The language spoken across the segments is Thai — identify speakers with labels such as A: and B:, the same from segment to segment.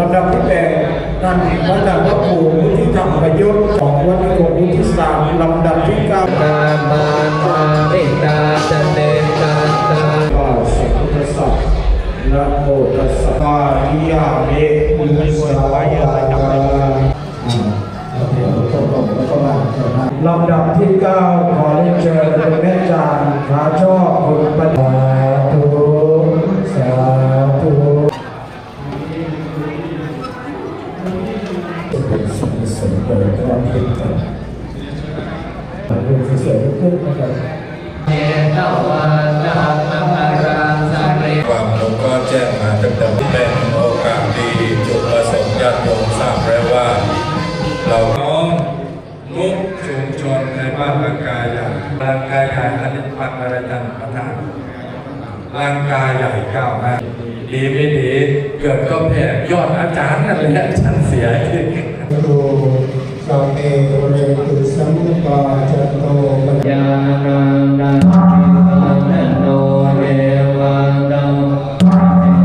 A: ลำดับที่แปดท่านพระอาจารย์พระครูผู้ที่ทำประโยชน์ของวัดนิโกรุทิสามลำดับที่เก้า
B: ตามาตาเมตตาจันเนตาตา
A: ก็สัพพุทธสัพนะโมตัสสะปาริยาเมตุสาวายาตาลำดับที่เก้าขอเรียนเชิญคุแม่จางขาช่อ สมบูรณ์ความเป็นธรรมเป็นสิ่งสมบูรณ์นะครับ
B: เอตวามังอารังสังเร
C: ความหลวงก็แจ้งมาตั้งแต่เป็นโอกาสดีจุดประสงค์ญาติโยมทราบแล้วว่า เราน้อมทุกชุมชนในบ้านลังกายใหญ่ลังกายใหญ่อันนี้พันอะไรจันทร์ประธาน ลังกายใหญ่ก้าวหน้าดีไม่ดีเกิดก็แผ่ยอดอาจารย์นั่นแหละฉันเสียที่
A: ตุสัพเพเรตุสัมป
D: า
A: จันโตปะ
B: ยานังนันนันโนเรวังดัง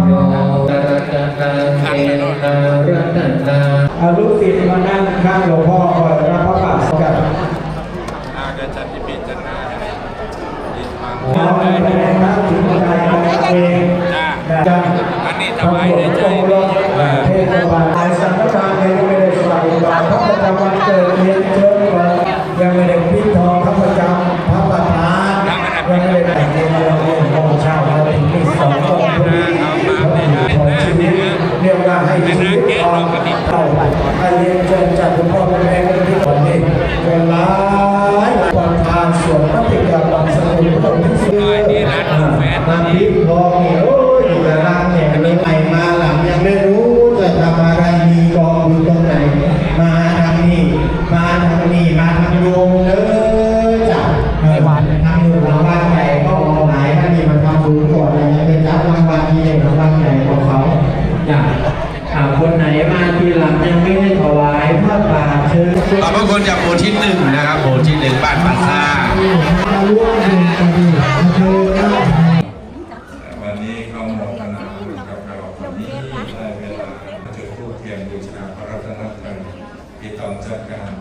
B: โยตระตะนังเอนารัตนา
A: อาลูกศิษย์มานั่งข้างหลวงพ่อคอยรับพระบาทกัน อาจารย์ที่เป็นจันนายินมา เราไม่ได้รับถึงใจกันเองจะทำหลวงพ่อรอเทศบาลไอ้สังฆทานยังไม่ได้ใส่บาตรพระประจำวันเกิดเรียนเชิญก่อนยังไม่ได้พิธีทองพระประจำพระประธานยังไม่ได้แต่งเงินเราเองของเช่าเราถึงที่สองกองทุนของชีวิตเรียก ว่าให้ชีวิตของเราให้เรียนเชิญจากคุณพ่อคุณแม่ที่คนนี้เป็นหลายวันทานส่วนพระปิกาบังสกุลพระองค์ที่สุด
D: มาพิพอเนี่ยโอ้ย
B: ข
E: อบพระคุณจากโบที่หนึ่งนะครับโบที่หนึ่งบ้านปัสซา
C: วันนี้เขาโมทนาบุญกับเราวันนี้ได้เวลาจุดธูปเทียนบูชาพระรัตนตรัยที่ตอนจัดการ